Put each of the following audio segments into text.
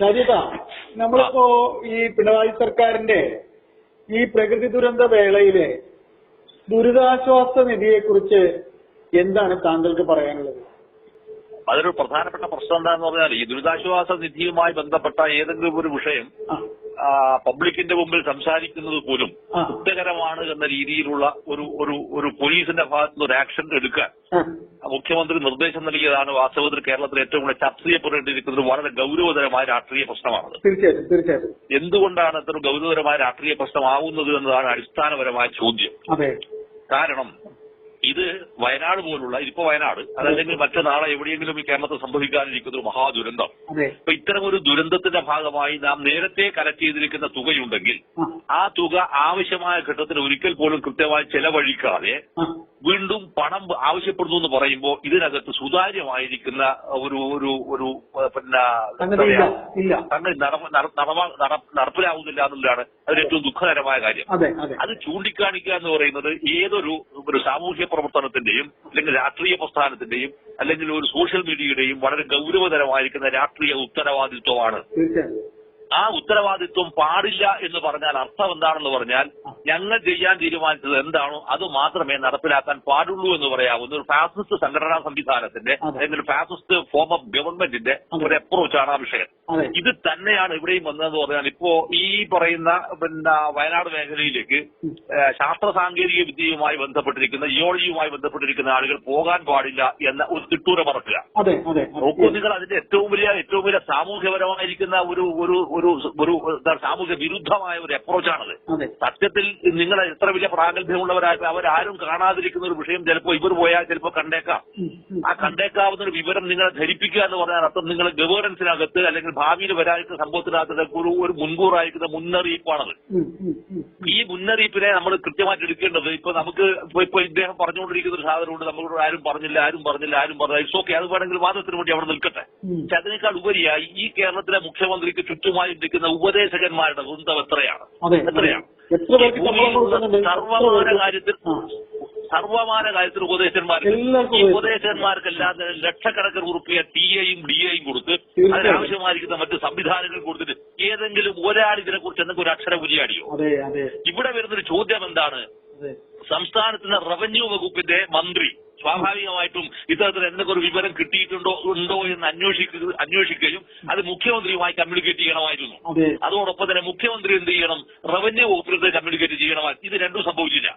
ഷാജിട്ടാ നമ്മളിപ്പോ ഈ പിണറായി സർക്കാരിന്റെ ഈ പ്രകൃതി ദുരന്ത വേളയിലെ ദുരിതാശ്വാസ നിധിയെ കുറിച്ച് എന്താണ് താങ്കൾക്ക് പറയാനുള്ളത്? അതൊരു പ്രധാനപ്പെട്ട പ്രശ്നം എന്താണെന്ന് പറഞ്ഞാൽ ഈ ദുരിതാശ്വാസ നിധിയുമായി ബന്ധപ്പെട്ട ഏതെങ്കിലും ഒരു വിഷയം പബ്ലിക്കിന്റെ മുമ്പിൽ സംസാരിക്കുന്നത് പോലും കുറ്റകരമാണ് എന്ന രീതിയിലുള്ള ഒരു ഒരു ഒരു പോലീസിന്റെ ഭാഗത്ത് നിന്ന് ഒരു ആക്ഷൻ എടുക്കാൻ മുഖ്യമന്ത്രി നിർദ്ദേശം നൽകിയതാണ് വാസ്തവത്തിൽ കേരളത്തിൽ ഏറ്റവും കൂടുതൽ ചർച്ച ചെയ്യപ്പെടേണ്ടിയിരിക്കുന്നത് വളരെ ഗൗരവതരമായ രാഷ്ട്രീയ പ്രശ്നമാണ് തീർച്ചയായിട്ടും തീർച്ചയായിട്ടും. എന്തുകൊണ്ടാണ് അത്ര ഗൗരവതരമായ രാഷ്ട്രീയ പ്രശ്നമാവുന്നത് എന്നതാണ് അടിസ്ഥാനപരമായ ചോദ്യം. കാരണം ഇത് വയനാട് പോലുള്ള ഇതിപ്പോ വയനാട് അതല്ലെങ്കിൽ മറ്റു നാളെ എവിടെയെങ്കിലും ഈ കേരളത്തിൽ സംഭവിക്കാനിരിക്കുന്ന ഒരു മഹാദുരന്തം. അപ്പൊ ഇത്തരം ഒരു ദുരന്തത്തിന്റെ ഭാഗമായി നാം നേരത്തെ കലക്ട് ചെയ്തിരിക്കുന്ന തുകയുണ്ടെങ്കിൽ ആ, തുക ആവശ്യമായ ഘട്ടത്തിൽ ഒരിക്കൽ പോലും കൃത്യമായി ചെലവഴിക്കാതെ വീണ്ടും പണം ആവശ്യപ്പെടുന്നു എന്ന് പറയുമ്പോൾ ഇതിനകത്ത് സുതാര്യമായിരിക്കുന്ന ഒരു ഒരു ഒരു പിന്നെ സംഗതി നടപ്പിലാവുന്നില്ല എന്നുള്ളതാണ് അതിൽ ഏറ്റവും ദുഃഖകരമായ കാര്യം. അത് ചൂണ്ടിക്കാണിക്കുക എന്ന് പറയുന്നത് ഏതൊരു ഒരു സാമൂഹ്യ പ്രവർത്തനത്തിന്റെയും അല്ലെങ്കിൽ രാഷ്ട്രീയ പ്രസ്ഥാനത്തിന്റെയും അല്ലെങ്കിൽ ഒരു സോഷ്യൽ മീഡിയയുടെയും വളരെ ഗൗരവതരമായിരിക്കുന്ന രാഷ്ട്രീയ ഉത്തരവാദിത്വമാണ് ആ ഉത്തരവാദിത്വം പാടില്ല എന്ന് പറഞ്ഞാൽ അർത്ഥം എന്താണെന്ന് പറഞ്ഞാൽ ഞങ്ങൾ ചെയ്യാൻ തീരുമാനിച്ചത് എന്താണോ അത് മാത്രമേ നടപ്പിലാക്കാൻ പാടുള്ളൂ എന്ന് പറയാവുന്ന ഒരു ഫാസിസ്റ്റ് സംഘടനാ സംവിധാനത്തിന്റെ. അല്ലെങ്കിൽ ഫാസിസ്റ്റ് ഫോം ഓഫ് ഗവൺമെന്റിന്റെ. ഒരു അപ്രോച്ചാണ് ആ വിഷയം ഇത് തന്നെയാണ് ഇവിടെയും വന്നതെന്ന് പറഞ്ഞാൽ ഇപ്പോ ഈ പറയുന്ന പിന്നെ വയനാട് മേഖലയിലേക്ക് ശാസ്ത്ര സാങ്കേതിക വിദ്യയുമായി ബന്ധപ്പെട്ടിരിക്കുന്ന ജിയോളജിയുമായി ബന്ധപ്പെട്ടിരിക്കുന്ന ആളുകൾ പോകാൻ പാടില്ല എന്ന ഒരു തിട്ടൂര പറക്കുക നോക്കൂ നിങ്ങൾ അതിന്റെ ഏറ്റവും വലിയ ഏറ്റവും വലിയ സാമൂഹ്യപരമായിരിക്കുന്ന ഒരു ഒരു ഒരു ഒരു സാമൂഹ്യ വിരുദ്ധമായ ഒരു അപ്രോച്ചാണത് സത്യത്തിൽ നിങ്ങൾ എത്ര വലിയ പ്രാഗല്ഭ്യമുള്ളവരായ അവരാരും കാണാതിരിക്കുന്ന ഒരു വിഷയം ചിലപ്പോൾ ഇവർ പോയാൽ ചിലപ്പോൾ കണ്ടേക്കാം. ആ കണ്ടേക്കാവുന്ന ഒരു വിവരം നിങ്ങളെ ധരിപ്പിക്കുക എന്ന് പറഞ്ഞാൽ അർത്ഥം നിങ്ങൾ ഗവേണൻസിനകത്ത് അല്ലെങ്കിൽ ഭാവിയിൽ വരാനായിട്ട് സംഭവത്തിനകത്ത് ഒരു ഒരു മുൻകൂറായിരിക്കുന്ന മുന്നറിയിപ്പാണത്. ഈ മുന്നറിയിപ്പിനെ നമ്മൾ കൃത്യമായിട്ട് എടുക്കേണ്ടത് ഇപ്പൊ നമുക്ക് ഇപ്പൊ ഇദ്ദേഹം പറഞ്ഞുകൊണ്ടിരിക്കുന്ന ഒരു സാധനമുണ്ട് നമ്മളോട് ആരും പറഞ്ഞില്ല ആരും പറഞ്ഞില്ല ആരും പറഞ്ഞില്ല. ഇറ്റ്സ് ഓക്കെ അത് വേണമെങ്കിൽ വാദത്തിന് വേണ്ടി അവിടെ നിൽക്കട്ടെ. പക്ഷെ അതിനേക്കാൾ ഉപരിയായി ഈ കേരളത്തിലെ മുഖ്യമന്ത്രിക്ക് ചുറ്റുമായി ഇരിക്കുന്ന ഉപദേശകന്മാരുടെ വൃന്ദം എത്രയാണ്? എത്രയാണ്? സർവമാന കാര്യത്തിൽ. സർവമാന കാര്യത്തിൽ ഉപദേശന്മാർക്ക് ഈ ഉപദേശം. ഉപദേശന്മാർക്കെല്ലാം ലക്ഷക്കണക്കിന് ഉറുപ്പിയ ടി എയും ഡി എയും കൊടുത്ത് അതിനാവശ്യമായിരിക്കുന്ന മറ്റ് സംവിധാനങ്ങൾ കൊടുത്തിട്ട് ഏതെങ്കിലും ഒരാൾ ഇതിനെക്കുറിച്ച് എന്തെങ്കിലും ഒരു അക്ഷരം ഉരിയാടിയോ? ഇവിടെ വരുന്നൊരു ചോദ്യം എന്താണ്? സംസ്ഥാനത്തിന്റെ റവന്യൂ വകുപ്പിന്റെ മന്ത്രി സ്വാഭാവികമായിട്ടും ഇത്തരത്തിൽ എന്തൊക്കെ ഒരു വിവരം കിട്ടിയിട്ടുണ്ടോ ഉണ്ടോ എന്ന് അന്വേഷിക്കുക അന്വേഷിക്കുകയും അത് മുഖ്യമന്ത്രിയുമായി കമ്മ്യൂണിക്കേറ്റ് ചെയ്യണമായിരുന്നു. അതെ. അതോടൊപ്പം തന്നെ മുഖ്യമന്ത്രി എന്ത് ചെയ്യണം? റവന്യൂ വകുപ്പിനടുത്ത് കമ്മ്യൂണിക്കേറ്റ് ചെയ്യണമായിരുന്നു. ഇത് രണ്ടും സംഭവിച്ചില്ല.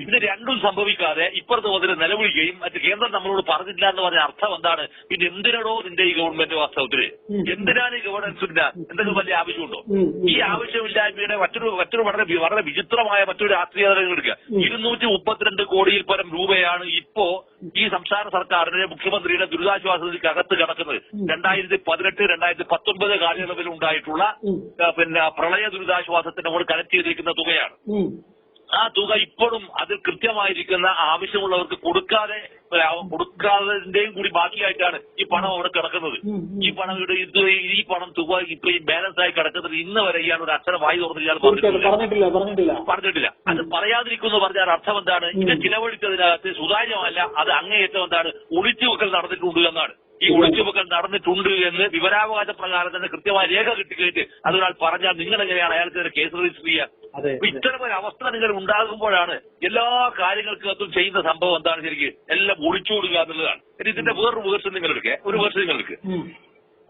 ഇത് രണ്ടും സംഭവിക്കാതെ ഇപ്പുറത്ത് മുതൽ നിലവിളിക്കുകയും മറ്റ് കേന്ദ്രം നമ്മളോട് പറഞ്ഞില്ല എന്ന് പറഞ്ഞ അർത്ഥം എന്താണ്? പിന്നെ എന്തിനടോ നിന്റെ ഈ ഗവൺമെന്റ് വാസ്തവത്തിൽ? ഉം. എന്തിനാണ് ഈ ഗവർണൻസിന്റെ എന്തെങ്കിലും വലിയ ആവശ്യമുണ്ടോ. ഈ ആവശ്യമില്ലായ്മയുടെ മറ്റൊരു മറ്റൊരു വളരെ വളരെ വിചിത്രമായ മറ്റൊരു രാഷ്ട്രീയ തലങ്ങൾ എടുക്കുക. ഇരുന്നൂറ്റി മുപ്പത്തിരണ്ട് കോടിയിൽ പരം രൂപയാണ് ഇപ്പോ ഈ സംസ്ഥാന സർക്കാരിന്റെ മുഖ്യമന്ത്രിയുടെ ദുരിതാശ്വാസ നിധിക്ക് അകത്ത് കിടക്കുന്നത്. രണ്ടായിരത്തി പതിനെട്ട് രണ്ടായിരത്തി പത്തൊൻപത് കാലയളവിൽ ഉണ്ടായിട്ടുള്ള പിന്നെ പ്രളയ ദുരിതാശ്വാസത്തിനോട് കലക്ട് ചെയ്തിരിക്കുന്ന തുകയാണ്. ആ തുക ഇപ്പോഴും അതിൽ കൃത്യമായിരിക്കുന്ന ആവശ്യമുള്ളവർക്ക് കൊടുക്കാതെ കൊടുക്കാതെന്റെയും കൂടി ബാക്കിയായിട്ടാണ് ഈ പണം അവിടെ കിടക്കുന്നത്. ഈ പണം ഇവിടെ ഇത് ഈ പണം തുക ഇപ്പൊ ഈ ബാലൻസ് ആയി കിടക്കുന്നത് ഇന്ന് വരെ ഇയാൾ ഒരു അക്ഷരം വായി തുറന്നിട്ട് ഇയാൾ പറഞ്ഞിട്ടില്ല. പറഞ്ഞിട്ടില്ല അത് പറയാതിരിക്കുന്നു പറഞ്ഞാൽ അർത്ഥം എന്താണ്? ഇത് ചിലവഴിച്ചതിനകത്ത് സുതാര്യമല്ല അത് അങ്ങേയറ്റം എന്താണ്? ഒളിച്ചു വെക്കൽ നടന്നിട്ടുണ്ട് എന്നാണ്. ഈ ഒളിച്ചുപോക്കൽ നടന്നിട്ടുണ്ട് എന്ന് വിവരാവകാശ പ്രകാരം തന്നെ കൃത്യമായ രേഖ കിട്ടിക്കഴിഞ്ഞ് അതൊരാൾ പറഞ്ഞാൽ നിങ്ങൾ എങ്ങനെയാണ് അയാൾക്കെതിരെ കേസ് രജിസ്റ്റർ ചെയ്യുക? ഇത്തരം ഒരു അവസ്ഥ നിങ്ങൾ ഉണ്ടാകുമ്പോഴാണ് എല്ലാ കാര്യങ്ങൾക്കകത്തും ചെയ്യുന്ന സംഭവം എന്താണ് ശരിക്കും? എല്ലാം ഒളിച്ചോടുക എന്നുള്ളതാണ്. ഇതിന്റെ വേറൊരു വേർഷൻ നിങ്ങൾ എടുക്കുക ഒരു വേർഷൻ നിങ്ങൾ എടുക്കുക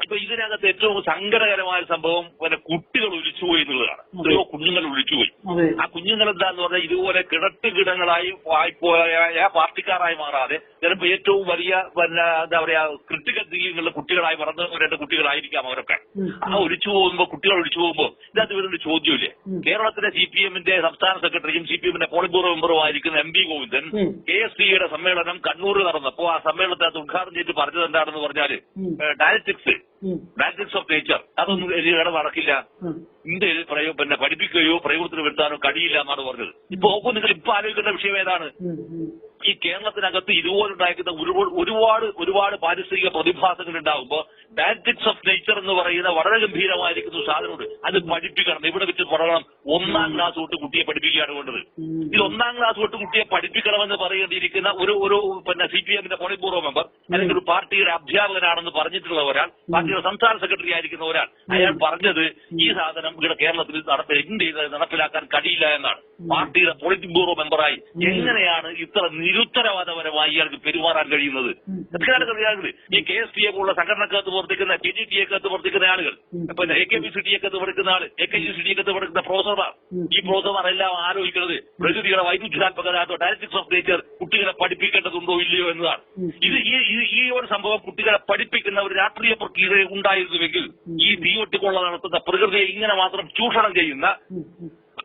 ഉം. ഇപ്പൊ ഇതിനകത്ത് ഏറ്റവും സങ്കടകരമായ സംഭവം പിന്നെ കുട്ടികൾ ഒലിച്ചുപോയി എന്നുള്ളതാണ് എത്രയോ കുഞ്ഞുങ്ങൾ ഒലിച്ചുപോയി പോയി ആ കുഞ്ഞുങ്ങൾ എന്താന്ന് പറഞ്ഞാൽ ഇതുപോലെ കിടട്ടുകിടങ്ങളായി ആയിപ്പോയ പാർട്ടിക്കാരായി മാറാതെ ചിലപ്പോ ഏറ്റവും വലിയ പിന്നെ എന്താ പറയാ ക്രിട്ടിക്കൽ തിങ്കിങ്ങുള്ള കുട്ടികളായി വളർന്നു രണ്ട് കുട്ടികളായിരിക്കാം അവരൊക്കെ ആ ഒലിച്ചു പോകുമ്പോ കുട്ടികൾ ഒലിച്ചു പോകുമ്പോ ഇതിനകത്ത് വരുന്നൊരു ചോദ്യമില്ലേ. കേരളത്തിലെ സി പി എമ്മിന്റെ സംസ്ഥാന സെക്രട്ടറിയും സി പി എമ്മിന്റെ polit bureau മെമ്പറുമായിരിക്കുന്ന M P Govindan. K S സിയുടെ സമ്മേളനം കണ്ണൂരിൽ നടന്നപ്പോ ആ സമ്മേളനത്തിനകത്ത് ഉദ്ഘാടനം ചെയ്തിട്ട് പറഞ്ഞത് എന്താണെന്ന് പറഞ്ഞാൽ ഉം. ഡയലറ്റിക്സ് ഓഫ് നേച്ചർ അതൊന്നും ഇവിടെ നടക്കില്ല. ഇന്ത്യയിൽ പിന്നെ പഠിപ്പിക്കുകയോ പ്രയോഗത്തിന് വരുത്താനോ കഴിയില്ല എന്നാണ് പറഞ്ഞത്. ഇപ്പൊ നിങ്ങൾ ഇപ്പൊ ആലോചിക്കേണ്ട വിഷയം ഏതാണ്. ഈ കേരളത്തിനകത്ത് ഇതുപോലെ ഉണ്ടായിരിക്കുന്ന ഒരുപാട് ഒരുപാട് പാരിസ്ഥിതിക പ്രതിഭാസങ്ങൾ ഉണ്ടാകുമ്പോൾ ഡയറ്റിക്സ് ഓഫ് നേച്ചർ എന്ന് പറയുന്ന വളരെ ഗംഭീരമായിരിക്കുന്ന സാധനമുണ്ട്. അത് പഠിപ്പിക്കണം. ഇവിടെ വെച്ച് പറയണം. ഒന്നാം ക്ലാസ് തൊട്ട് കുട്ടിയെ പഠിപ്പിക്കുകയാണ് വേണ്ടത്. ഇത് ഒന്നാം ക്ലാസ് തൊട്ട് കുട്ടിയെ പഠിപ്പിക്കണമെന്ന് പറയേണ്ടിയിരിക്കുന്ന ഒരു ഒരു പിന്നെ സി പി എമ്മിന്റെ പോളിറ്റ് മെമ്പർ അല്ലെങ്കിൽ ഒരു പാർട്ടിയുടെ അധ്യാപകനാണെന്ന് പറഞ്ഞിട്ടുള്ള ഒരാൾ പാർട്ടിയുടെ സംസ്ഥാന സെക്രട്ടറി ആയിരിക്കുന്ന ഒരാൾ. അയാൾ പറഞ്ഞത് ഈ സാധനം ഇവിടെ കേരളത്തിൽ നടപ്പിൽ ചെയ്ത് നടപ്പിലാക്കാൻ കഴിയില്ല എന്നാണ്. പാർട്ടിയുടെ പോളിറ്റ് ബ്യൂറോ മെമ്പറായി എങ്ങനെയാണ് ഇത്ര നിരുത്തരവാദപരമായി ഇയാൾക്ക് പെരുമാറാൻ കഴിയുന്നത്? ഈ കെ എസ് ടി എ പോലുള്ള സംഘടനക്കകത്ത് പ്രവർത്തിക്കുന്ന കെ ജി ടി എക്കകത്ത് പ്രവർത്തിക്കുന്ന ആളുകൾ. അപ്പൊ A K P C T എക്കകത്ത് പഠിക്കുന്ന ആൾ A K G C T എക്കകത്ത് പഠിക്കുന്ന പ്രൊഫസർമാർ. ഈ പ്രൊഫസർമാർ എല്ലാം ആലോചിക്കുന്നത് പ്രകൃതിയുടെ വൈദ്യുതാത്മകതോ ഡയറക്ടിക്സ് ഓഫ് നേച്ചർ കുട്ടികളെ പഠിപ്പിക്കേണ്ടതുണ്ടോ ഇല്ലയോ എന്നതാണ്. ഇത് ഈ ഒരു സംഭവം കുട്ടികളെ പഠിപ്പിക്കുന്ന ഒരു രാഷ്ട്രീയ പ്രക്രിയ ഉണ്ടായിരുന്നുവെങ്കിൽ ഈ തീവട്ടിക്കൊള്ള നടത്തുന്ന പ്രകൃതിയെ ഇങ്ങനെ മാത്രം ചൂഷണം ചെയ്യുന്ന.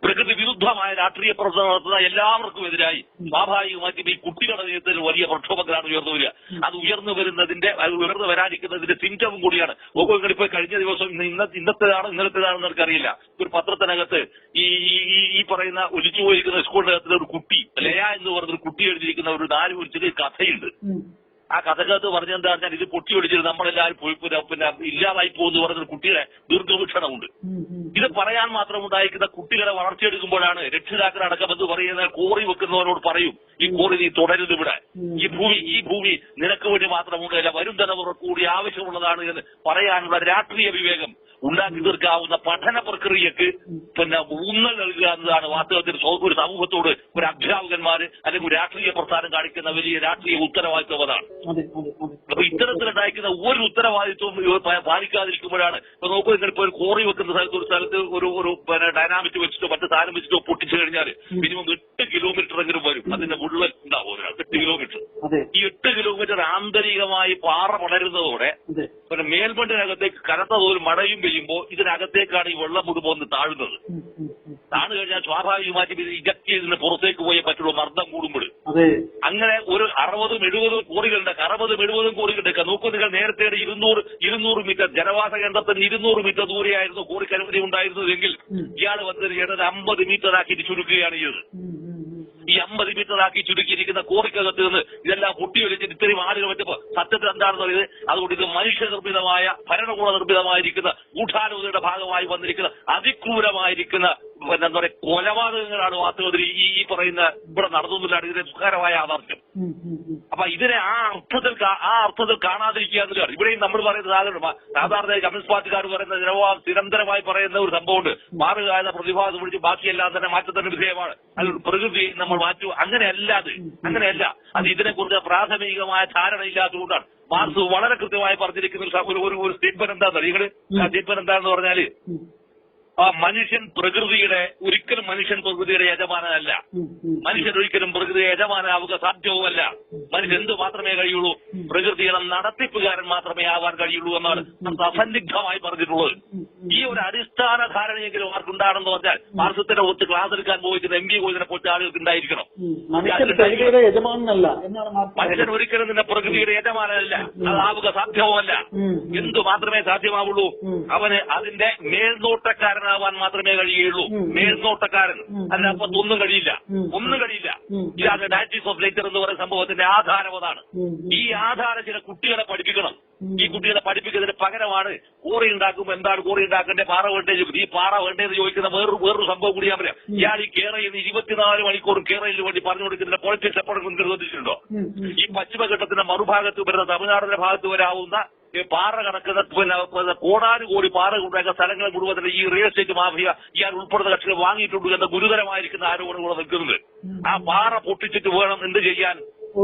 പ്രകൃതി വിരുദ്ധമായ രാഷ്ട്രീയ പ്രവർത്തനം നടത്തുന്ന എല്ലാവർക്കും എതിരായി. സ്വാഭാവികമായിട്ടും ഈ കുട്ടികളുടെ നേതൃത്വത്തിൽ വലിയ പ്രക്ഷോഭത്തിലാണ് ഉയർന്നു വരിക. അത് ഉയർന്നു വരുന്നതിന്റെ അത് ഉയർന്നു വരാതിരിക്കുന്നതിന്റെ സിംറ്റവും കൂടിയാണ്. ഒക്കെ ഇപ്പൊ കഴിഞ്ഞ ദിവസം ഇന്ന ഇന്നത്തേതാണ് ഇന്നലത്തേതാണെന്ന് എനിക്കറിയില്ല ഒരു പത്രത്തിനകത്ത് ഈ ഈ- പറയുന്ന ഒലിച്ചു പോയിരിക്കുന്ന സ്കൂളിനകത്തിലെ ഒരു കുട്ടി ലയ എന്ന് പറഞ്ഞൊരു കുട്ടി എഴുതിയിരിക്കുന്ന ഒരു നാല് കുറിച്ചൊരു കഥയുണ്ട്. ആ കഥകത്ത് പറഞ്ഞെന്താ പറഞ്ഞാൽ ഇത് പൊട്ടി ഒടിച്ചിട്ട് നമ്മളെല്ലാവരും പോയി പിന്നെ ഇല്ലാതായി പോകുന്നു പറഞ്ഞൊരു കുട്ടിയുടെ ദീർഘവീക്ഷണമുണ്ട്. ഇത് പറയാൻ മാത്രം ഉണ്ടായിരിക്കുന്ന കുട്ടികളെ വളർച്ചയെടുക്കുമ്പോഴാണ് രക്ഷിതാക്കളടക്കം എന്ന് പറയുന്ന കോറി വെക്കുന്നവരോട് പറയും ഈ കോറി നീ തുടരുത് ഇവിടെ. ഈ ഭൂമി ഈ ഭൂമി നിനക്ക് വേണ്ടി മാത്രമുണ്ടല്ല വരും തലമുറ കൂടി ആവശ്യമുള്ളതാണ് എന്ന് പറയാനുള്ള രാഷ്ട്രീയ വിവേകം ഉണ്ടാക്കി തീർക്കാവുന്ന പഠന പ്രക്രിയക്ക് പിന്നെ ഊന്നൽ നൽകുക എന്നതാണ് വാസ്തവത്തിൽ ഒരു സമൂഹത്തോട് ഒരു അധ്യാപകന്മാര് അല്ലെങ്കിൽ രാഷ്ട്രീയ പ്രസ്ഥാനം കാണിക്കുന്ന വലിയ രാഷ്ട്രീയ ഉത്തരവാദിത്വം അതാണ്. അതെ അതെ അതെ. അപ്പൊ ഇത്തരത്തിലുണ്ടായിരിക്കുന്ന ഒരു ഉത്തരവാദിത്വം പാലിക്കാതിരിക്കുമ്പോഴാണ്. ഇപ്പൊ നോക്കൂ നിങ്ങൾ ഇപ്പൊ ഒരു കോറി വെക്കുന്ന സ്ഥലത്ത് ഒരു സ്ഥലത്ത് ഒരു ഒരു പിന്നെ ഡൈനാമിക് വെച്ചിട്ടോ മറ്റു സാധനം വെച്ചിട്ടോ പൊട്ടിച്ചു കഴിഞ്ഞാൽ മിനിമം എട്ട് കിലോമീറ്റർ എങ്കിലും വരും. അതിന്റെ മുഴുവൻ ഉണ്ടാവും എട്ട് കിലോമീറ്റർ ഈ എട്ട് കിലോമീറ്റർ ആന്തരികമായി പാറ വളരുന്നതോടെ പിന്നെ മേൽമണ്ണിനകത്തേക്ക് കനത്ത തോതിൽ മഴയും പെയ്യുമ്പോൾ ഇതിനകത്തേക്കാണ് ഈ വെള്ളം വന്ന് താഴുന്നത്. താണു കഴിഞ്ഞാൽ സ്വാഭാവികമായിട്ടും ഇത് ഇജക്ട് ചെയ്തിന് പുറത്തേക്ക് പോയേ പറ്റുള്ളൂ മർദ്ദം കൂടുമ്പോൾ അങ്ങനെ ഒരു അറുപതും എഴുപതും കോടികളുണ്ട് അറുപതും എഴുപതും കോടികളുണ്ട് നോക്കൂ നിങ്ങൾ നേരത്തെ ഇരുന്നൂറ് ഇരുന്നൂറ് മീറ്റർ ജനവാസ കേന്ദ്രത്തിന് ഇരുന്നൂറ് മീറ്റർ ദൂരെയായിരുന്നു കോടിക്കനുമതി അനുമതി ഉണ്ടായിരുന്നതെങ്കിൽ. ഇയാൾ വന്നത് ചെയ്തത് അമ്പത് മീറ്റർ ആക്കി ചുരുക്കുകയാണ് ചെയ്തത്. ഈ അമ്പത് മീറ്റർ ആക്കി ചുരുക്കിയിരിക്കുന്ന കോറിക്കകത്ത് നിന്ന് ഇതെല്ലാം പൊട്ടിയൊലിച്ചിട്ട് ഇത്രയും ആളുകൾ വെച്ചപ്പോ സത്യത്തിൽ എന്താണെന്ന് പറയുന്നത് അതുകൊണ്ട് ഇത് മനുഷ്യനിർമ്മിതമായ ഭരണകൂട നിർമ്മിതമായിരിക്കുന്ന ഗൂഢാലോചനയുടെ ഭാഗമായി വന്നിരിക്കുന്ന അതിക്രൂരമായിരിക്കുന്ന എന്താ പറയുക കൊലപാതകങ്ങളാണ് വാസ്തവത്തിൽ ഈ പറയുന്ന ഇവിടെ നടന്നുന്നില്ലാണ് ഇതിന്റെ സുഖകരമായ യാഥാർത്ഥ്യം. അപ്പൊ ഇതിനെ ആ അർത്ഥത്തിൽ ആ അർത്ഥത്തിൽ കാണാതിരിക്കുക എന്നതാണ് ഇവിടെയും നമ്മൾ പറയുന്ന സാധനം സാധാരണ കമ്മ്യൂണിസ്റ്റ് പാർട്ടിക്കാർ പറയുന്ന നിരവാദം നിരന്തരമായി പറയുന്ന ഒരു സംഭവമുണ്ട്. മാറുക എന്ന പ്രതിഭാസം വിളിച്ച് ബാക്കിയെല്ലാം തന്നെ മാറ്റത്തിന് വിധേയമാണ്. അത് പ്രകൃതി നമ്മൾ മാറ്റു അങ്ങനെയല്ല അത്. അങ്ങനെയല്ല. അത് ഇതിനെക്കുറിച്ച് പ്രാഥമികമായ ധാരണയില്ലാത്തതുകൊണ്ടാണ്. മാർസ് വളരെ കൃത്യമായി പറഞ്ഞിരിക്കുന്ന ഒരു ഒരു സ്റ്റേറ്റ്മെന്റ് എന്താണെന്ന് നിങ്ങൾ സ്റ്റീപ്പൻ സ്റ്റേറ്റ്മെന്റ് എന്താണെന്ന് പറഞ്ഞാൽ ആ മനുഷ്യൻ പ്രകൃതിയുടെ ഒരിക്കലും മനുഷ്യൻ പ്രകൃതിയുടെ യജമാനനല്ല. മനുഷ്യൻ ഒരിക്കലും പ്രകൃതിയെ യജമാനാവുക സാധ്യവുമല്ല മനുഷ്യൻ എന്ത് മാത്രമേ കഴിയുള്ളൂ പ്രകൃതിയുടെ നടത്തിപ്പുകാരൻ മാത്രമേ ആവാൻ കഴിയുള്ളൂ എന്നാണ് നമുക്ക് അസന്നിഗ്ധമായി പറഞ്ഞിട്ടുള്ളത് ഈ ഒരു അടിസ്ഥാന ധാരണയെങ്കിലും ആർക്കുണ്ടാണെന്ന് പറഞ്ഞാൽ മാർസത്തിന്റെ ഒത്ത് ക്ലാസ് എടുക്കാൻ പോയിട്ട് എം ബി കോഴ്സിനെ പോയിട്ട് ആളുകൾക്ക് ഉണ്ടായിരിക്കണം മനുഷ്യൻ പ്രകൃതിയുടെ. ഒരിക്കലും നിന്നെ പ്രകൃതിയുടെ യജമാനല്ല അതാവുക സാധ്യവുമല്ല. എന്തു മാത്രമേ സാധ്യമാവുള്ളൂ. അവന് അതിന്റെ മേൽനോട്ടക്കാരനാവാൻ മാത്രമേ കഴിയുള്ളൂ. മേൽനോട്ടക്കാരൻ. അപ്പൊ ഒന്നും കഴിയില്ല. ഒന്നും കഴിയില്ല. ഇതാണ് ഡയറ്റീസ് ഓഫ് ലേറ്റർ എന്ന് പറയുന്ന സംഭവത്തിന്റെ ആധാരം അതാണ്. ഈ ആധാരം ചില കുട്ടികളെ പഠിപ്പിക്കണം. ഈ കുട്ടികളെ പഠിപ്പിക്കുന്നതിന് പകരമാണ് കോറി ഉണ്ടാക്കുമ്പോൾ എന്താണ് കോറി ഉണ്ടാക്കേണ്ടത്? പാറ വേണ്ടേ ഈ പാറ വേണ്ടേന്ന് ചോദിക്കുന്ന വേറൊരു വേറൊരു സംഭവം കൂടി ഞാൻ പറയാം. ഇയാൾ ഈ കേരളയിൽ ഇരുപത്തിനാല് മണിക്കൂർ കേരളയിൽ വേണ്ടി പറഞ്ഞു കൊടുക്കുന്ന പൊളിറ്റിക്സ് എപ്പോഴും ഉം. ഈ പശ്ചിമഘട്ടത്തിന്റെ മറുഭാഗത്ത് വരുന്ന തമിഴ്നാടിന്റെ ഭാഗത്ത് വരാവുന്ന ഈ പാറ കടക്കുന്ന പിന്നെ കോടാനു കോടാനുകോടി പാറ ഉണ്ടാക്കുന്ന സ്ഥലങ്ങൾ മുഴുവൻ തന്നെ ഈ റിയൽ എസ്റ്റേറ്റ് മാഫിയ ഇയാൾ ഉൾപ്പെടുന്ന കക്ഷികൾ വാങ്ങിയിട്ടുണ്ട് എന്ന ഗുരുതരമായിരിക്കുന്ന ആരോപണങ്ങൾ നിൽക്കുന്നത് ആ പാറ പൊട്ടിച്ചിട്ട് വേണം എന്ത് ചെയ്യാൻ?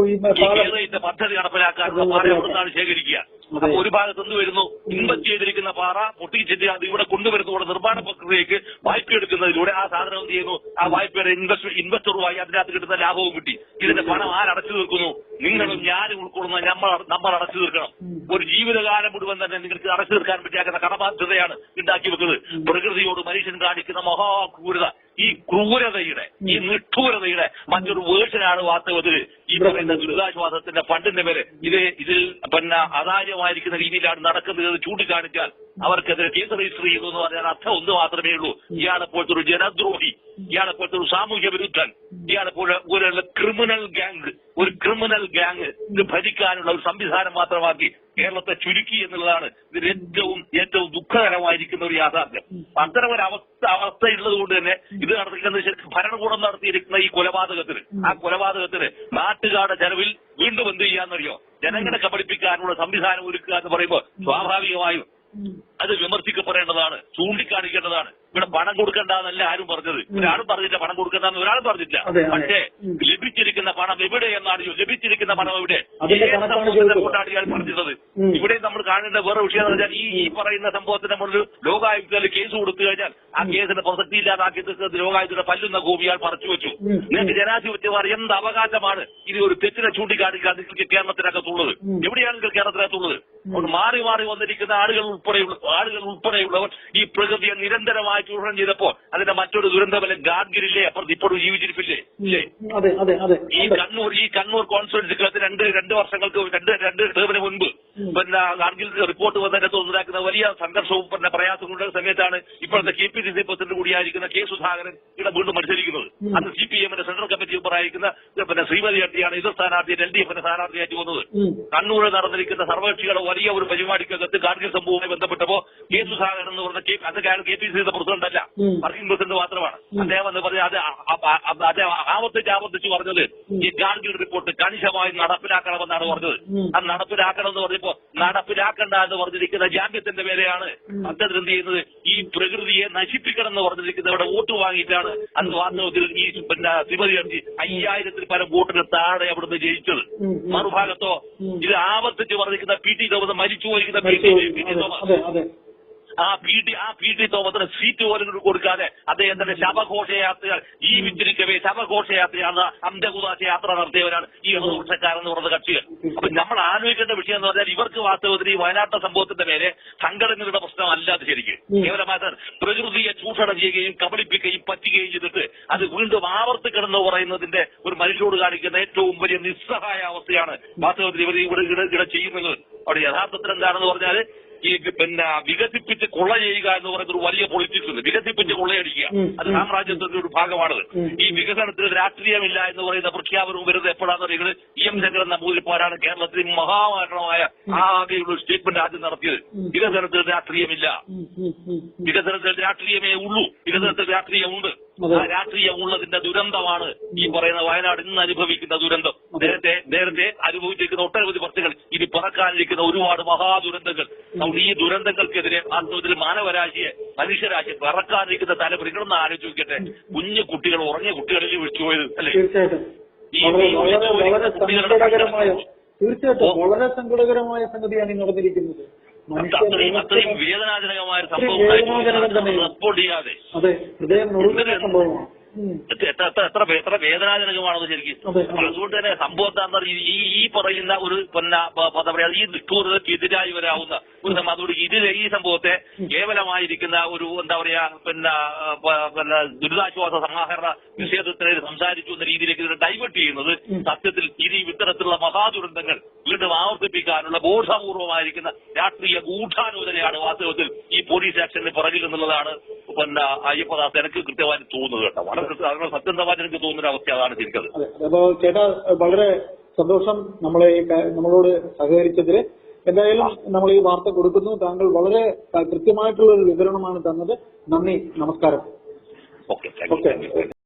ഈ കേരളത്തിന്റെ പദ്ധതി നടപ്പിലാക്കാനുള്ള പാറ എവിടുന്നാണ് ശേഖരിക്കുക? അപ്പൊ ഒരു ഭാഗത്ത് എന്ത് വരുന്നു. ഇൻവെസ്റ്റ് ചെയ്തിരിക്കുന്ന പാറ പൊട്ടിച്ചിട്ട് അത് ഇവിടെ കൊണ്ടുവരുന്നതോടെ നിർമ്മാണ പ്രക്രിയക്ക് വായ്പ എടുക്കുന്നതിലൂടെ ആ സാധനം എന്ത് ചെയ്യുന്നു? ആ വായ്പയുടെ ഇൻവെസ്റ്റ് ഇൻവെസ്റ്ററുമായി അതിനകത്ത് കിട്ടുന്ന ലാഭവും കിട്ടി. ഇതിന്റെ പണം ആരടച്ചു തീർക്കുന്നു? നിങ്ങളും ഞാനും ഉൾക്കൊള്ളുന്ന നമ്മൾ നമ്മൾ അടച്ചു തീർക്കണം. ഒരു ജീവിതകാലം മുഴുവൻ തന്നെ നിങ്ങൾക്ക് അടച്ചു തീർക്കാൻ പറ്റിയാക്കുന്ന കടബാധ്യതയാണ് ഉണ്ടാക്കി വെക്കുന്നത്. പ്രകൃതിയോട് മനുഷ്യൻ കാണിക്കുന്ന മഹാക്രൂരത. ഈ ക്രൂരതയുടെ ഈ നിഷ്ഠൂരതയുടെ മറ്റൊരു വേർഷനാണ് വാസ്തവത്തിൽ ഈ പറയുന്ന ദുരിതാശ്വാസത്തിന്റെ ഫണ്ടിന്റെ പേര് ഇത് ഇതിൽ പിന്നെ അതാര്യമായിരിക്കുന്ന രീതിയിലാണ് നടക്കുന്നത് എന്ന് ചൂണ്ടിക്കാണിച്ചാൽ അവർക്കെതിരെ കേസ് രജിസ്റ്റർ ചെയ്തു എന്ന് പറഞ്ഞാൽ അർത്ഥം ഒന്ന് മാത്രമേ ഉള്ളൂ. ഇയാളെ പോലത്തെ ഒരു ജനദ്രോഹി ഇയാളെ പോലത്തെ ഒരു സാമൂഹ്യ വിരുദ്ധൻ ഇയാളെ പോലെ ഒരു ക്രിമിനൽ ഗ്യാങ് ഒരു ക്രിമിനൽ ഗ്യാങ് ഇത് ഭരിക്കാനുള്ള ഒരു സംവിധാനം മാത്രമാക്കി കേരളത്തെ ചുരുക്കി എന്നുള്ളതാണ് ഇതിൽ ഏറ്റവും ഏറ്റവും ദുഃഖകരമായിരിക്കുന്ന ഒരു യാഥാർത്ഥ്യം അത്തരം ഒരു അവസ്ഥ അവസ്ഥയുള്ളത് കൊണ്ട് തന്നെ ഇത് നടത്തിക്കുന്ന ഭരണകൂടം നടത്തിയിരിക്കുന്ന ഈ കൊലപാതകത്തിന് ആ കൊലപാതകത്തിന് നാട്ടുകാരുടെ ചെലവിൽ വീണ്ടും എന്ത് ചെയ്യാന്നറിയോ ജനങ്ങളെ കബളിപ്പിക്കാനുള്ള സംവിധാനം ഒരുക്കുക എന്ന് പറയുമ്പോൾ സ്വാഭാവികമായും. അത് വിമർശിക്കപ്പെടേണ്ടതാണ് ചൂണ്ടിക്കാണിക്കേണ്ടതാണ്. ഇവിടെ പണം കൊടുക്കണ്ടെന്നല്ല ആരും പറഞ്ഞത്. ഒരാളും പറഞ്ഞില്ല പണം കൊടുക്കണ്ടെന്ന് ഒരാളും പറഞ്ഞില്ല. പക്ഷേ. ലഭിച്ചിരിക്കുന്ന പണം എവിടെ എന്നാണ് ലഭിച്ചിരിക്കുന്ന പണം എവിടെ? അതിന്റെ പറഞ്ഞിരുന്നത് സംഭവത്തിന്റെ ഇവിടെ നമ്മൾ കാണേണ്ട വേറെ വിഷയം എന്ന് വെച്ചാൽ ഈ ഈ പറയുന്ന സംഭവത്തിന് മുന്നിൽ ലോകായുക്തയിൽ കേസ് കൊടുത്തു കഴിഞ്ഞാൽ ആ കേസിന് പ്രസക്തി ഇല്ലാതാക്കി ലോകായുക്തയുടെ പല്ലുന്ന ഗോപിയാൽ പറിച്ചു വെച്ചു. നിങ്ങൾക്ക് ജനാധിപത്യമാർ എന്ത് അവകാശമാണ്? ഇനി ഒരു തെറ്റിനെ ചൂണ്ടിക്കാണിക്കാൻ നിങ്ങൾക്ക് കേരളത്തിനകത്തുള്ളത്. എവിടെയാണ് നിങ്ങൾ കേരളത്തിനകത്തുള്ളത്? മാറി മാറി വന്നിരിക്കുന്ന ആളുകൾ ഉൾപ്പെടെയുള്ള ആളുകൾ ഉൾപ്പെടെയുള്ളവർ ഈ പ്രകൃതിയെ നിരന്തരമായി ചൂഷണം ചെയ്തപ്പോൾ അതിന്റെ മറ്റൊരു ദുരന്തമല്ല ഗാഡ്ഗിരില്ലേ? അപ്പുറത്ത് ഇപ്പോഴും ജീവിച്ചിരിപ്പില്ലേ? ഈ കണ്ണൂർ ഈ കണ്ണൂർ കോൺസ്റ്റിറ്റ്യൂൻസിക്കകത്ത് രണ്ട് രണ്ട് വർഷങ്ങൾക്ക് രണ്ട് രണ്ട് ടേമിന് മുൻപ്. പിന്നെ ഗാർഗിൽ റിപ്പോർട്ട് വന്നതിനകത്ത് ഉണ്ടാക്കുന്ന വലിയ സംഘർഷവും പിന്നെ പ്രയാസങ്ങളുടെ സമയത്താണ് ഇപ്പോഴത്തെ K P C C president കൂടിയായിരിക്കുന്ന K Sudhakaran ഇവിടെ വീണ്ടും മത്സരിക്കുന്നത്. അത് സി പി എമ്മിന്റെ സെൻട്രൽ കമ്മിറ്റി മെമ്പറായിരിക്കുന്ന പിന്നെ ശ്രീമതി അട്ടിയാണ് എതിർ സ്ഥാനാർത്ഥി എൽ ഡി എഫിന്റെ സ്ഥാനാർത്ഥിയായിട്ട് വന്നത്. കണ്ണൂരിൽ നടന്നിരിക്കുന്ന സർവകക്ഷികളുടെ വലിയ ഒരു പരിപാടിക്കകത്ത് ഗാർഗിൽ സംഭവവുമായി ബന്ധപ്പെട്ടപ്പോ കെ സുധാകരൻ എന്ന് പറഞ്ഞ അത് അയാൾ കെ പി സി സിയുടെ പ്രസിഡന്റ് അല്ല വർക്കിംഗ് പ്രസിഡന്റ് മാത്രമാണ്. അദ്ദേഹം എന്ന് പറഞ്ഞ അത് അദ്ദേഹം ആവർത്തിച്ച് ആവർത്തിച്ച് പറഞ്ഞത് ഈ ഗാർഗിൽ റിപ്പോർട്ട് കണിശമായി നടപ്പിലാക്കണമെന്നാണ് പറഞ്ഞത്. അത് നടപ്പിലാക്കണം എന്ന് പറഞ്ഞപ്പോ നടപ്പിലാക്കണ്ട എന്ന് പറഞ്ഞിരിക്കുന്ന ജാമ്യത്തിന്റെ പേരെയാണ് ഉം. അദ്ദേഹം എന്ത് ചെയ്യുന്നത്? ഈ പ്രകൃതിയെ നശിപ്പിക്കണം എന്ന് പറഞ്ഞിരിക്കുന്നവരുടെ വോട്ട് വാങ്ങിയിട്ടാണ് അന്ന് വാസ്തവത്തിൽ ഈ പിന്നെ ശ്രീമതി ഗാന്ധി അയ്യായിരത്തിൽ പല വോട്ടിന് താഴെ അവിടുന്ന് ജയിച്ചത്. മറുഭാഗത്തോ. ഇത് ആവർത്തിച്ച് പറഞ്ഞിരിക്കുന്ന പി ടി തോമസ് മരിച്ചു പോയിരിക്കുന്ന പി ടി തോമസ്. ആ പി ടി ആ പി ടി തോമസിന് സീറ്റ് പോലും കൊടുക്കാതെ അദ്ദേഹം തന്നെ ശവഘോഷയാത്രകൾ ഈ ജീവിച്ചിരിക്കവേ ശവഘോഷയാത്രയാണ് അന്ത്യകുദാശ യാത്ര നടത്തിയവരാണ് ഈ എന്ന് പറഞ്ഞ കക്ഷികൾ. അപ്പൊ നമ്മൾ ആലോചിക്കേണ്ട വിഷയം എന്ന് പറഞ്ഞാൽ ഇവർക്ക് വാസ്തവത്തിൽ ഈ വയനാട്ട സംഭവത്തിന്റെ പേരെ സംഘടനകളുടെ പ്രശ്നമല്ല അത് ശരിക്കും. കേവലമായിട്ട് പ്രകൃതിയെ ചൂഷണം ചെയ്യുകയും കബളിപ്പിക്കുകയും പറ്റുകയും ചെയ്തിട്ട് അത് വീണ്ടും ആവർത്തിക്കണമെന്ന് പറയുന്നതിന്റെ ഒരു മനുഷ്യരോട് കാണിക്കുന്ന ഏറ്റവും വലിയ നിസ്സഹായ അവസ്ഥയാണ് വാസ്തവത്തിൽ ഇവർ ഇവിടെ ഇവിടെ ചെയ്യുന്നത്. അവിടെ യഥാർത്ഥത്തിൽ എന്താണെന്ന് പറഞ്ഞാൽ ഈ പിന്നെ വികസിപ്പിച്ച് കൊള്ള ചെയ്യുക എന്ന് പറയുന്ന ഒരു വലിയ പൊളിറ്റിക്സ് ഉണ്ട്. വികസിപ്പിച്ച് കൊള്ളയടിക്കുക അത് സാമ്രാജ്യത്തിന്റെ ഒരു ഭാഗമാണത്. ഈ വികസനത്തിന് രാഷ്ട്രീയമില്ല എന്ന് പറയുന്ന പ്രഖ്യാപനവും വരുന്നത് എപ്പോഴാണെന്ന് പറയുന്നത് ഇ എം ശങ്കരൻ നമ്പൂതിരിപ്പാടാണ് കേരളത്തിൽ മഹാമാരണമായ ആകെയുള്ള സ്റ്റേറ്റ്മെന്റ് ആദ്യം നടത്തിയത്. വികസനത്തിന് രാഷ്ട്രീയമില്ല. വികസനത്തിൽ രാഷ്ട്രീയമേ ഉള്ളൂ. വികസനത്തിൽ രാഷ്ട്രീയമുണ്ട്. രാഷ്ട്രീയം ഉള്ളതിന്റെ ദുരന്തമാണ് ഈ പറയുന്ന വയനാട് ഇന്ന് അനുഭവിക്കുന്ന ദുരന്തം. നേരത്തെ നേരത്തെ അനുഭവിച്ചിരിക്കുന്ന ഒട്ടനവധി പ്രശ്നങ്ങൾ. ഇനി പറക്കാനിരിക്കുന്ന ഒരുപാട് മഹാദുരന്തങ്ങൾ. അതുകൊണ്ട് ഈ ദുരന്തങ്ങൾക്കെതിരെ വാസ്തവത്തിൽ മാനവരാശിയെ മനുഷ്യരാശിയെ പറക്കാനിരിക്കുന്ന തലമുറകളൊന്ന് ആലോചിക്കട്ടെ. കുഞ്ഞു കുട്ടികൾ ഉറങ്ങിയ കുട്ടികളിൽ വിളിച്ചുപോയത് അല്ലേ? തീർച്ചയായിട്ടും. ഈ- കുട്ടികളുടെ തീർച്ചയായിട്ടും വളരെ സങ്കടകരമായ സംഗതിയാണ് ഈ നടന്നിരിക്കുന്നത്. അത്രയും വേദനാജനകമായ സംഭവം റിപ്പോർട്ട് ചെയ്യാതെ. അതെ ഹൃദയം നുറുങ്ങുന്ന സംഭവമാണ്. എത്ര എത്ര എത്ര എത്ര വേ- എത്ര ശരിക്കും. അതുകൊണ്ട് തന്നെ സംഭവം എന്താണെന്ന് പറഞ്ഞാൽ ഈ ഈ പറയുന്ന ഒരു പിന്നെ എന്താ പറയാ ഈ നിഷ്ഠൂരതയ്ക്ക് എതിരായി വരാവുന്ന ഒരു സംഭവം. അതുകൊണ്ട് ഇതിൽ ഈ സംഭവത്തെ കേവലമായിരിക്കുന്ന ഒരു എന്താ പറയാ പിന്നെ പിന്നെ ദുരിതാശ്വാസ സമാഹരണ വിഷയത്തിനെ സംസാരിച്ചു എന്ന രീതിയിലേക്ക് ഇതിനെ ഡൈവേർട്ട് ചെയ്യുന്നത് സത്യത്തിൽ ഇനി ഇത്തരത്തിലുള്ള മഹാദുരന്തങ്ങൾ വീണ്ടും ആവർത്തിപ്പിക്കാനുള്ള ബോധപൂർവമായിരിക്കുന്ന രാഷ്ട്രീയ ഗൂഢാലോചനയാണ് വാസ്തവത്തിൽ ഈ പോലീസ് ആക്ഷന് പുറകിൽ എന്നുള്ളതാണ് പിന്നെ അയ്യപ്പദാസ് എനിക്ക് കൃത്യമായി തോന്നുന്നത് കേട്ടോ. വളരെ അങ്ങനെ സത്യസന്ധമായിട്ട് എനിക്ക് തോന്നുന്ന അവസ്ഥ അതാണ് അതെ. അപ്പോ ചേട്ടാ വളരെ സന്തോഷം നമ്മളെ നമ്മളോട് സഹകരിച്ചതിൽ എന്തായാലും നമ്മൾ ഈ വാർത്ത കൊടുക്കുന്നു. താങ്കൾ വളരെ കൃത്യമായിട്ടുള്ള ഒരു വിവരണമാണ് തന്നത്. നന്ദി. നമസ്കാരം. ഓക്കെ.